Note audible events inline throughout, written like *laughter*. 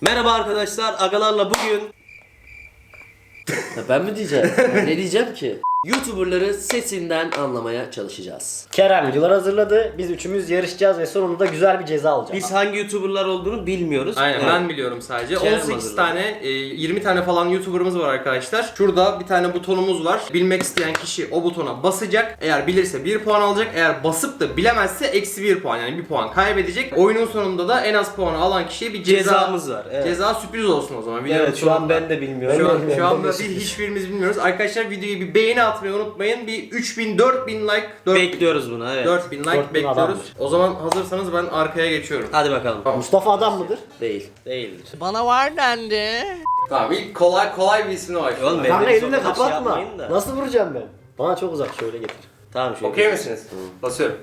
Merhaba arkadaşlar, agalarla bugün ben mi diyeceğim? ne diyeceğim ki? YouTuber'ları sesinden anlamaya çalışacağız. Kerem videolar hazırladı. Biz üçümüz yarışacağız ve sonunda güzel bir ceza alacağız. biz hangi YouTuber'lar olduğunu bilmiyoruz. Aynen Evet. ben biliyorum sadece. Kerem 18 hazırladı. tane, e, 20 tane falan YouTuber'ımız var arkadaşlar. Şurada bir tane butonumuz var. Bilmek isteyen kişi o butona basacak. Eğer bilirse 1 puan alacak. Eğer basıp da bilemezse eksi 1 puan yani 1 puan kaybedecek. Oyunun sonunda da en az puanı alan kişiye bir ceza, Cezamız var. Evet. Ceza sürpriz olsun o zaman. Videonun Evet, şu an sonunda. ben de bilmiyorum. Şu, an, *laughs* şu anda hiçbirimiz bilmiyoruz. Arkadaşlar videoyu bir beğeni atmayı unutmayın. Bir 3000 4000 like 4, Bekliyoruz bunu, evet. 4000 like 4000 bekliyoruz. adamdır. O zaman hazırsanız ben arkaya geçiyorum. Hadi bakalım. Mustafa adam mıdır? Değil. Değildir. Tamam ilk kolay kolay bir isimle Oğlum, başlayalım. ben- Kanka de elinde çok şey kapatma. Nasıl vuracağım ben? Bana çok uzak şöyle getir. Tamam şöyle. Okey misiniz? Basıyorum.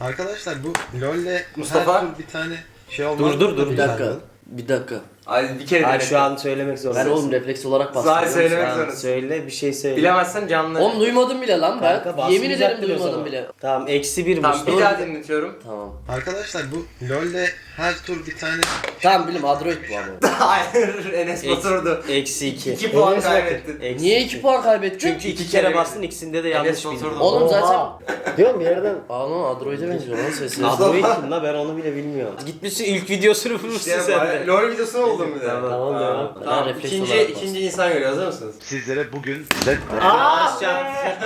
Arkadaşlar bu LoL'le Mustafa? her tur bir tane şey olmaz. Dur, dur, dur, Bir dakika. Bir dakika. Hadi bir kere Hayır şu an söylemek zorundasın. Ben oğlum refleks olarak bastım. Zaten söylemek Tamam, zorundasın. söyle bir şey söyle. Bilemezsen canlı. Oğlum duymadım bile lan ben. Kanka, Yemin ederim o duymadım zaman. bile. Tamam eksi bir Tamam bir daha dinletiyorum. Tamam. Arkadaşlar bu LoL'le her tur bir tane Tamam bilim Android bu ama. *laughs* Hayır Enes Eksi- Batur'du. Eksi iki. 2 puan Enes kaybettin. Eksi Niye iki. 2 puan kaybettin? Çünkü iki İki kere kere bastın ikisinde de yanlış Enes bildin. Batur'du. Oğlum zaten... Diyorum bir yerden. Aa lan Android'e benziyor lan sesi. Android kim la ben onu bile bilmiyorum. Gitmişsin ilk videosunu bulmuşsun sen de. LoL videosu oldum bir de. Tamam, tamam, Tamam, tamam. Refleks İkinci, olarak ikinci insan geliyor hazır mısınız? sizlere bugün Barışcan.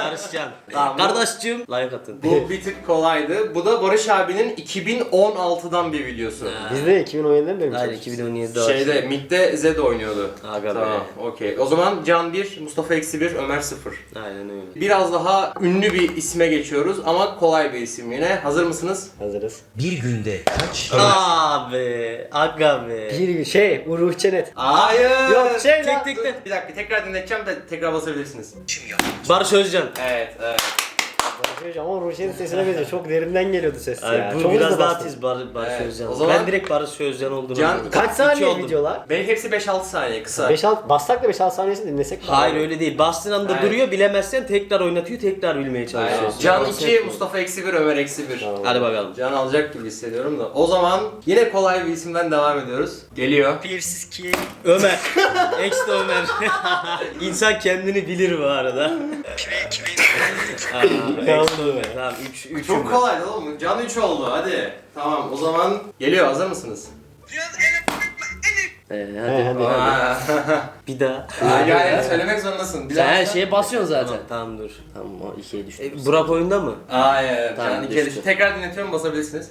Barışcan. Tamam. Kardeşciğim like atın. Bu bir tık kolaydı. Bu da Barış abinin 2016'dan bir videosu. Biz de 2017'den beri mi Hayır çalışıyoruz? 2017'de var. Şeyde Mid'de Zed oynuyordu. Aga be. Tamam, okey. O zaman Can 1, Mustafa eksi 1, Ömer 0. Aynen öyle. Biraz daha ünlü bir isme geçiyoruz ama kolay bir isim yine. Hazır mısınız? Hazırız. Bir günde kaç Abi, aga be. Bir şey, Uruh Çenet. Hayır. Yok, şey lan. tek tek tek. Bir dakika tekrar dinleteceğim de tekrar basabilirsiniz. Barış Özcan. Evet, evet. Ama Uruh Çenet sesine benziyor. Çok derinden geliyordu ses Ay, ya. bu Çok biraz hızlı daha bastın. tiz Bar Barış Evet, Özcan. o zaman- Ben direkt Barış Özcan olduğunu Can- anladım. Kaç İki saniye oldum. videolar? Benim hepsi 5-6 saniye kısa. 5-6 bassak da 5-6 saniyesi dinlesek mi? Hayır öyle değil. Bastığın anda Evet. duruyor bilemezsen tekrar oynatıyor tekrar bilmeye Aynen. çalışıyorsun. Can Konsept 2, bu. Mustafa eksi 1, Ömer eksi 1. Tamam. Hadi bakalım. Can alacak gibi hissediyorum da. O zaman yine kolay bir isimden devam ediyoruz. Geliyor. Ömer. *laughs* Eksi Ömer. *laughs* İnsan kendini bilir bu arada. Aa, Eksi Ömer. Tamam 3 3 Çok kolaydı oğlum. Can 3 oldu hadi. Tamam o zaman geliyor hazır mısınız? Ee, He, hadi. hadi. Aa, *laughs* Bir daha. yani söylemek zorundasın. Sen her şeye basıyorsun zaten. Tamam, tamam dur. Tamam o ikiye düştü. E, Burak oyunda mı? Hayır. Tamam, Can iki düştü. düştü. Tekrar dinletiyorum basabilirsiniz.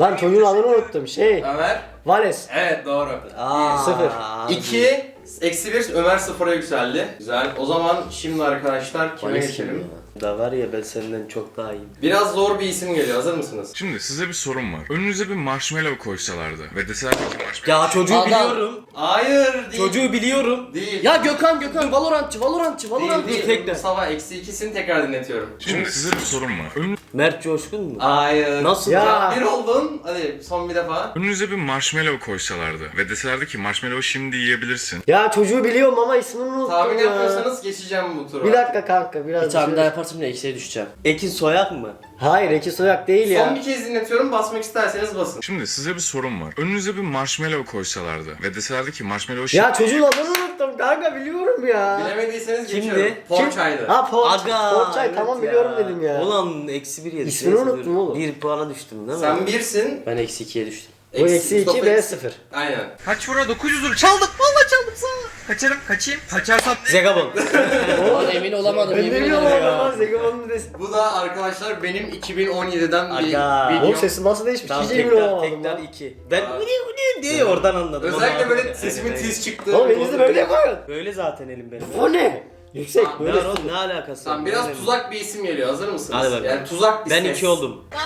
Lan çocuğun adını unuttum. Şey, Ömer. Vales. Evet doğru. Aa, Sıfır. abi. 2 eksi 1 Ömer 0'a yükseldi. Güzel. O zaman şimdi arkadaşlar kime Vales geçelim? kim ya? Da var ya ben senden çok daha iyiyim. Biraz zor bir isim geliyor. Hazır mısınız? Şimdi size bir sorum var. Önünüze bir marshmallow koysalardı ve deselerdi ki marshmallow Ya çocuğu Adam. biliyorum. Hayır değil. Çocuğu biliyorum. Değil. Ya Gökhan Gökhan Valorantçı Valorantçı değil, Valorantçı. değil. tekrar. Mustafa eksi 2'sini tekrar dinletiyorum. Şimdi size bir sorum var. Önünüze Mert Coşkun mu? Hayır. Nasıl? Ya. Bir oldun. Hadi son bir defa. Önünüze bir marshmallow koysalardı ve deselerdi ki marshmallow şimdi yiyebilirsin. Ya çocuğu biliyorum ama ismini unuttum Tahmin ya. yapıyorsanız geçeceğim bu tura. Bir dakika kanka biraz Bir tane düşün. daha yaparsam yine eksiye düşeceğim. Ekin Soyak mı? Hayır Eki Soyak değil ya. Son bir kez dinletiyorum. Basmak isterseniz basın. Şimdi size bir sorum var. Önünüze bir marshmallow koysalardı ve deselerdi ki marshmallow şimdi Ya çocuğun adını kanka biliyorum ya. Bilemediyseniz Kimdi? geçiyorum. Porçaydı. Ha Por Aga. Porçay evet tamam ya. biliyorum dedim ya. Ulan eksi bir yedik. İsmini unuttum oğlum. Bir puana düştüm değil mi? Sen birsin. Ben eksi ikiye düştüm. Bu eksi 2 Mustafa B eksi- 0. Aynen. Kaç vura 900 vur çaldım valla çaldım sana. Kaçarım kaçayım kaçarsam Zegabon. *laughs* Ulan emin olamadım Ben yemin de ederim biliyorum ya. ama Zegamon'u desin. Bu da arkadaşlar benim 2017'den bir Aga. video. Oğlum sesin nasıl değişmiş? Tamam Hiç emin tekrar olamadım tekrar lan. iki. Ben Aa. uni uni diye oradan anladım. Özellikle böyle sesimin Evet. tiz çıktığı. Oğlum elinizi böyle yapmayın. Böyle zaten elim benim. O ne? Yüksek Ne böyle. var oğlum ne alakası var? Biraz Benim- tuzak bir isim geliyor. Hazır mısınız? Hadi bakalım. Yani tuzak bir Ben ses. iki oldum. Baba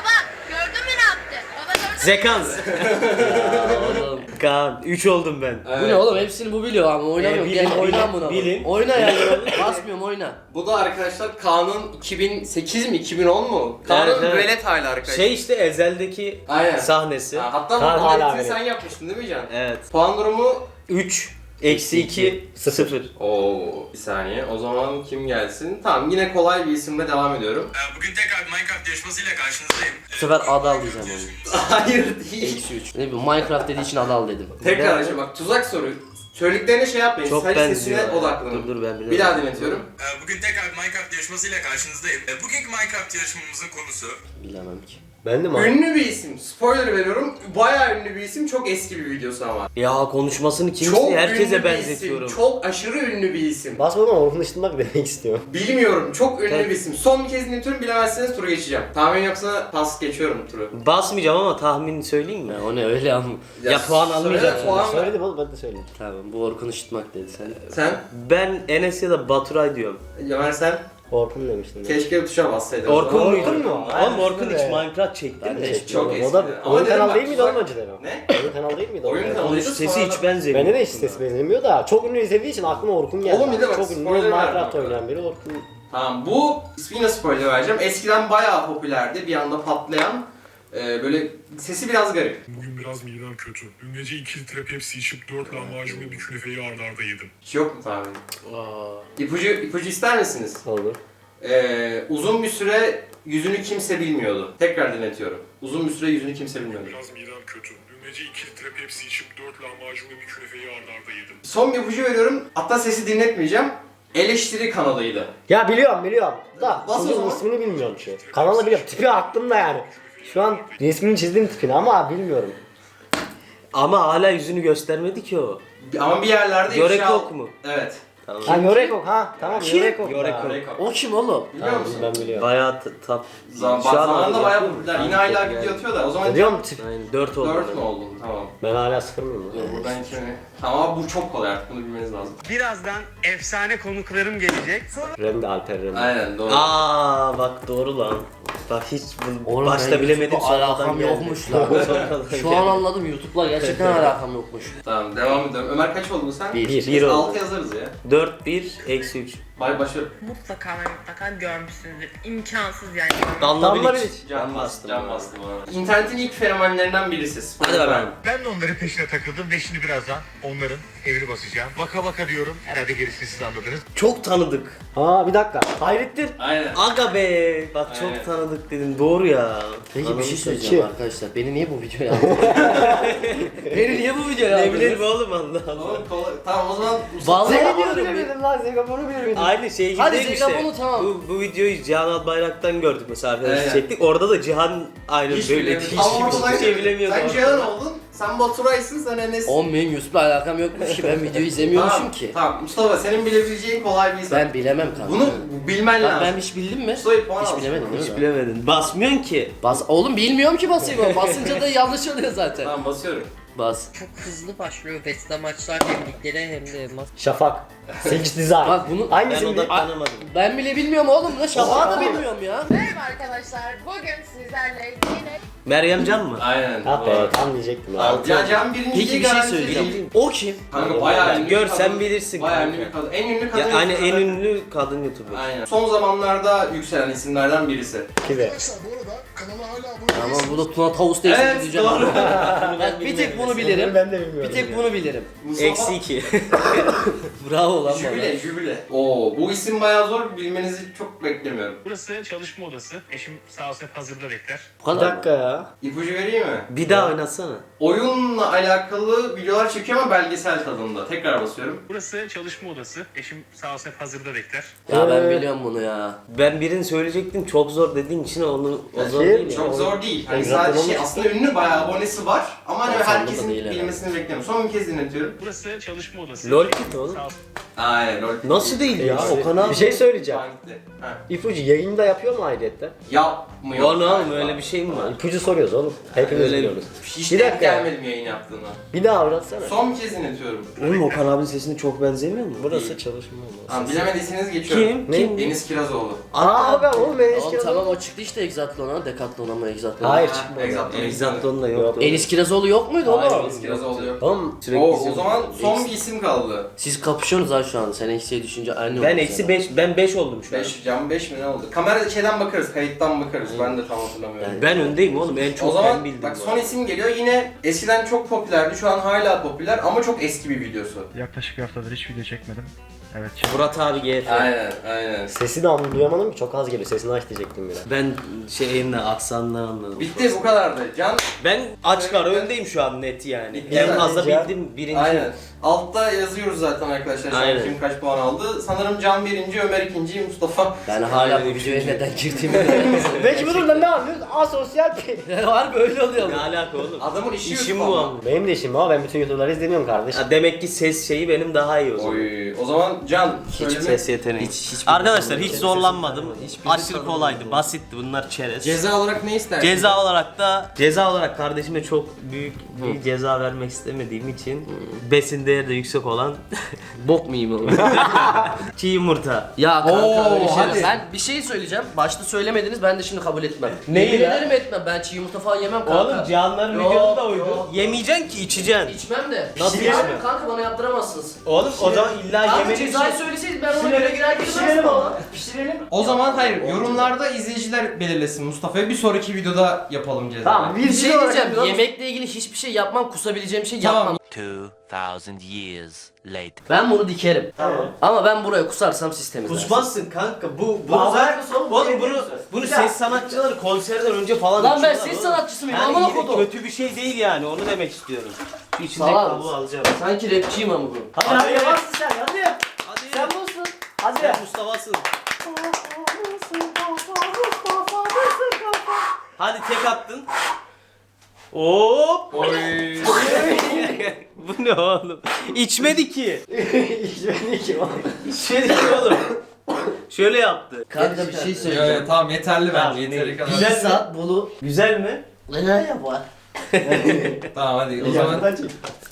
gördün mü ne yaptı? Baba gördün mü? Zekans. *laughs* Kaan. Üç oldum ben. Evet. Bu ne oğlum hepsini bu biliyor ama oynamıyorum. Ee, bilin, Gel oyna bilin. Oyna ya. *laughs* Basmıyorum oyna. Bu da arkadaşlar Kaan'ın 2008 mi 2010 mu? Kaan'ın Evet, evet. velet hali arkadaşlar. Şey işte Ezel'deki Aynen. sahnesi. Ha, hatta Kaan bu hala sen yapmıştın değil mi Can? Evet. Puan durumu 3 Eksi 2 0. Oo bir saniye. O zaman kim gelsin? Tamam yine kolay bir isimle devam ediyorum. Bugün tekrar Minecraft yarışmasıyla karşınızdayım. Bu sefer Adal diyeceğim onu. Hayır değil. Eksi 3. Ne bileyim Minecraft dediği için Adal dedim. Tekrar açayım bak tuzak soru. Söylediklerine şey yapmayın. Çok Sadece benziyor. sesine odaklanın. Dur dur ben Bir daha dinletiyorum. Bugün tekrar Minecraft yarışmasıyla karşınızdayım. Bugünkü Minecraft yarışmamızın konusu Bilemem ki. Ben de mi? Ünlü bir isim. Spoiler veriyorum. Bayağı ünlü bir isim. Çok eski bir videosu ama. Ya konuşmasını kimse çok herkese ünlü bir benzetiyorum. isim. Çok aşırı ünlü bir isim. Basmadan Orkun Işıtmak demek istiyorum. Bilmiyorum. Çok ünlü Evet. bir isim. Son bir kez dinletiyorum. Bilemezseniz turu geçeceğim. Tahmin yoksa pas geçiyorum turu. Basmayacağım ama tahmin söyleyeyim mi? Ya o ne öyle ama. Ya puan söyle, almayacaksın. puan ver. Söyledim oğlum ben de söyledim. Tamam bu Orkun Işıtmak dedi sen. Sen? Ben Enes ya da Baturay diyorum. Ömer sen? Orkun demiştim. ben. Keşke tuşa bassaydın. Orkun Orkun muydu? mu? Oğlum Orkun hiç Minecraft çekti mi? de Çok O eski. da Ama oyun bak, değil miydi oğlum önceden o? Ne? Oyun kanalı değil miydi o? Oyun kanalı. Sesi hiç benzemiyor. Bende de hiç ses benzemiyor da çok ünlü izlediği için aklıma Orkun geldi. Oğlum bir de bak, çok ünlü Minecraft oynayan biri Orkun. Tamam bu ismini spoiler vereceğim. Eskiden bayağı popülerdi. Bir anda patlayan. Ee, böyle sesi biraz garip. Bugün biraz midem kötü. Dün gece iki litre Pepsi içip dört lahmacun ve bir künefeyi arda arda yedim. Hiç yok mu tahmin? İpucu, ipucu ister misiniz? Olur. Ee, uzun bir süre yüzünü kimse bilmiyordu. Tekrar dinletiyorum. Uzun bir süre yüzünü kimse bilmiyordu. Biraz midem kötü. Dün gece iki litre Pepsi içip dört lahmacun ve bir künefeyi arda arda yedim. Son bir ipucu veriyorum. Hatta sesi dinletmeyeceğim. Eleştiri kanalıydı. Ya biliyorum biliyorum. Da Bas o zaman. ismini bilmiyorum şu. Kanalı biliyorum. Tipi aklımda yani. Şu an resmini çizdim tipini ama bilmiyorum. Ama hala yüzünü göstermedi ki o. Ama bir yerlerde ifşa- yok mu? Evet. Tamam. Ha Yorekok ha tamam Kim? Yorekok. Yorekok. yok. O kim oğlum? Biliyor Tamam musun? ben biliyorum. Bayağı t- tap. Zaman, Şu an zamanında bayağı popüler. Yine hala video yani. atıyor da. O zaman Diyorum tip. Aynen 4 oldu. 4 mü oldun? Tamam. Ben hala sıfır mıyım? lan? Buradan iki mi? Tamam ama bu çok kolay artık bunu bilmeniz lazım. Birazdan efsane konuklarım gelecek. Remdi Alper Remdi. Aynen doğru. Aa bak doğru lan. Bak hiç bu Oğlum başta bilemedim YouTube'la sonradan alakam geldi. yokmuş lan. *laughs* Sonradan Şu an geldi. anladım YouTube'la gerçekten *laughs* alakam yokmuş. Tamam devam edelim. Ömer kaç oldu sen? Bir. Bir. Bir oldu. 6 yazarız ya. 4 1 eksi 3. Bay başlıyorum. Mutlaka ve mutlaka görmüşsünüzdür. İmkansız yani. Damla Damla Bilic. Bilic. Can Ben bastı, bastım. can bastı arada. İnternetin ilk fenomenlerinden birisi. Hadi bakalım. Ben de onların peşine takıldım ve şimdi birazdan onların evini basacağım. Baka baka diyorum. Herhalde gerisini siz anladınız. Çok tanıdık. Aa bir dakika. Hayrettin. Aynen. Aga be. Bak çok Aynen. tanıdık dedim. Doğru ya. Peki bir şey söyleyeceğim arkadaşlar. Beni niye bu videoya *laughs* aldınız? Beni niye bu videoya Ne aldınız? bileyim oğlum Allah Allah. Oğlum kolay. Tamam o zaman Vallahi diyorum. bilemedim lan Zegabon'u bilemedim. Aynı şey gibi Hadi değil mi Zegabon'u işte. tamam. Bu, bu videoyu Cihan Albayrak'tan gördük mesela arkadaşlar Aynen. çektik. Orada da Cihan aynı hiç böyle bilemiyorum. hiç, Ama hiçbir ortadan- şey bilemiyordu. Sen orada. Cihan oldun. Sen Baturay'sın sen Enes. Oğlum benim YouTube'la alakam yokmuş ki ben videoyu izlemiyormuşum Tamam, ki. Tamam Mustafa senin bilebileceğin kolay bir isim. Ben bilemem kanka. Bunu bilmen Lan lazım. ben hiç bildim mi? Mustafa'yı puan Hiç al. bilemedim değil Hiç mi? bilemedin. Basmıyorsun ki. Bas oğlum bilmiyorum ki basayım. Basınca da yanlış oluyor zaten. Tamam basıyorum. Bas. Çok hızlı başlıyor Vesta maçlar hem ligleri hem de maç. Şafak. Sekiz Design. Bak bunu Ben Hangisini tanımadım. ben bile bilmiyorum oğlum. Ne şafağı da bilmiyorum ya. Merhaba arkadaşlar. Bugün sizlerle yine Meryem Can mı? Aynen. Ah doğru. be tam diyecektim ya. Tamam, Can, Can birinci Peki bir şey söyleyeceğim. O kim? Kanka bayağı Ya ünlü bir gör, kadın. sen bilirsin Bayağı kanka. ünlü bir kadın. En ünlü kadın. Ya, hani en YouTuber. ünlü kadın YouTuber. Aynen. Son zamanlarda yükselen isimlerden birisi. Tamam bu da Tuna Tavus değil Evet, diyeceğim. doğru. Bak bir tek bunu bilirim. Ben de bilmiyorum. Bir tek bunu bilirim. Mustafa- Eksi 2. *laughs* Bravo lan bana. Jübile, jübile. Oo, bu isim bayağı zor. Bilmenizi çok beklemiyorum. Burası çalışma odası. Eşim sağ olsun hep hazırda bekler. Bu Bir kadar mı? dakika ya. İpucu vereyim mi? Bir daha oynatsana. Oyunla alakalı videolar çekiyor ama belgesel tadında. Tekrar basıyorum. Burası çalışma odası. Eşim sağ olsun hep hazırda bekler. Ya ben Ee, biliyorum bunu ya. Ben birini söyleyecektim çok zor dediğin için onu o zor Şey, değil ya. Çok zor değil. Hani sadece şey, aslında ünlü bayağı abonesi var ama hani da herkesin değil herhalde. bilmesini beklemiyorum. Son bir kez dinletiyorum. Burası çalışma odası. Lol kit oğlum. sağ Aynen lol. Nasıl değil ya? Okan abi. Bir şey söyleyeceğim. Ha. İpucu yayında yapıyor mu ayrıyette? Yapmıyor. Lan oğlum galiba. öyle bir şey mi var? İpucu soruyoruz oğlum. Hepimiz Öyle- biliyoruz. Hiç Bir denk dakika gelmedim yayın yaptığına. Bir daha anlatsana. Son bir kez dinletiyorum. Oğlum Okan abinin sesini çok benzemiyor mu? Burası çalışma Tamam odası. bilemediyseniz geçiyorum. Kim? Kim? Deniz Kirazoğlu. Aa bak oğlum ben Tamam eski tamam o çıktı işte Exatlon'a, Decathlon'a mı Exatlon'a? Hayır Ha, çıkmadı. Exatlon. Exatlon'da Yok. yoktu. Enis Kirazoğlu yok muydu Hayır, oğlum? Deniz Kirazoğlu yok. Oğlum Sürekli O, zaman son bir isim kaldı. Siz kapışıyorsunuz normal şu an. Sen eksiye düşünce aynı Ben eksi sana. 5 ben 5 oldum şu an. 5 cam 5 mi ne oldu? Kamera şeyden bakarız, kayıttan bakarız. Ben de tam hatırlamıyorum. Ben öndeyim oğlum en çok o zaman ben bildim. bak bu son arada. isim geliyor. Yine eskiden çok popülerdi. Şu an hala popüler ama çok eski bir videosu. Yaklaşık bir haftadır hiç video çekmedim. Evet. Murat abi GF. Aynen, aynen. Sesi de anlayamadım ki çok az geliyor. Sesini aç diyecektim bile. Ben şeyinle aksanla anladım. Bitti bu kadardı. Can Ben açık ara öndeyim şu an net yani. Bitti En fazla bildim birinci. Aynen. Altta yazıyoruz zaten arkadaşlar şu an Aynen. kim kaç puan aldı. Sanırım Can birinci, Ömer ikinci, Mustafa. Ben hala bu videoya üçüncü. neden girdiğimi bilmiyorum. *laughs* Peki bu durumda ne anlıyoruz? Asosyal bir. *laughs* Harbi öyle oluyor Ne alaka oğlum? Adamın işi İşim bu ama. ama. Benim de işim ama ben bütün YouTube'ları izlemiyorum kardeş. Ha, demek ki ses şeyi benim daha iyi o zaman. Oy. O zaman Can Hiç söyleme. ses yeteneği. Hiç- hiç- Arkadaşlar hiç zorlanmadım. Aşırı kolaydı, basitti. Bunlar çerez. Ceza olarak ne istersin? Ceza olarak da ceza olarak kardeşime çok büyük bir ceza vermek istemediğim için besin değeri de yüksek olan *laughs* Bok mu yiyeyim oğlum? *laughs* çiğ yumurta. Ya kanka Oo, öyle şey hadi. Ben bir şey söyleyeceğim. Başta söylemediniz ben de şimdi kabul etmem. Neyi Yemin lan? ederim etmem. Ben çiğ yumurta falan yemem kanka. Oğlum Cihanların Yok, yok. Yemeyeceksin ki içeceksin. İçmem de. Nasıl içme? Kanka bana yaptıramazsınız. Oğlum o zaman illa yemeli cezayı söyleseydin ben ona göre girer girmezdim ama. Pişirelim. O zaman hayır, yorumlarda izleyiciler belirlesin Mustafa'ya. Bir sonraki videoda yapalım ceza. Tamam Bir şey olarak diyeceğim. yapıyoruz. Yemekle ilgili hiçbir şey yapmam. Kusabileceğim şey Tamam. yapmam. 2000 years later. Ben bunu dikerim. Tamam. Ama ben buraya kusarsam siz temizlersiniz. Kusmazsın kanka. Bu bu Lan zaten alakası oğlum, oğlum bu bunu bunu ses sanatçıları konserden önce falan Lan ben içiyorlar ses oğlum. sanatçısı mıyım? Yani Amına yine kodum. kötü bir şey değil yani onu demek istiyorum. Şu içindeki Salak kabuğu alacağım. Sanki rapçiyim ama bu. Hadi hadi yaparsın sen hadi. Sen bulsun. Hadi. Sen Mustafa'sın. Hadi tek attın. Hop. *laughs* Bu ne oğlum? İçmedi ki. *laughs* İçmedi ki oğlum. İçmedi ki oğlum. Şöyle yaptı. Kanka bir şey söyleyeceğim. tamam yeterli Tamam, bence. Yeteri kadar. Güzel saat bunu Güzel mi? ne yapar? *laughs* Tamam hadi o zaman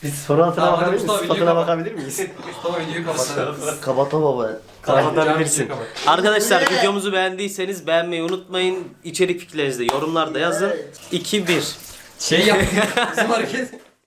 Biz soru altına Tamam, hadi bakabilir miyiz? Mustafa, Sıfatına videoyu kapat. bakabilir miyiz? *laughs* Mustafa videoyu kapatalım. *laughs* Kabata baba. Kapatabilirsin. Can, videoyu Arkadaşlar videomuzu beğendiyseniz beğenmeyi unutmayın. İçerik fikirlerinizi de yorumlarda yazın. 2-1. Şey yap. Bizim hareket.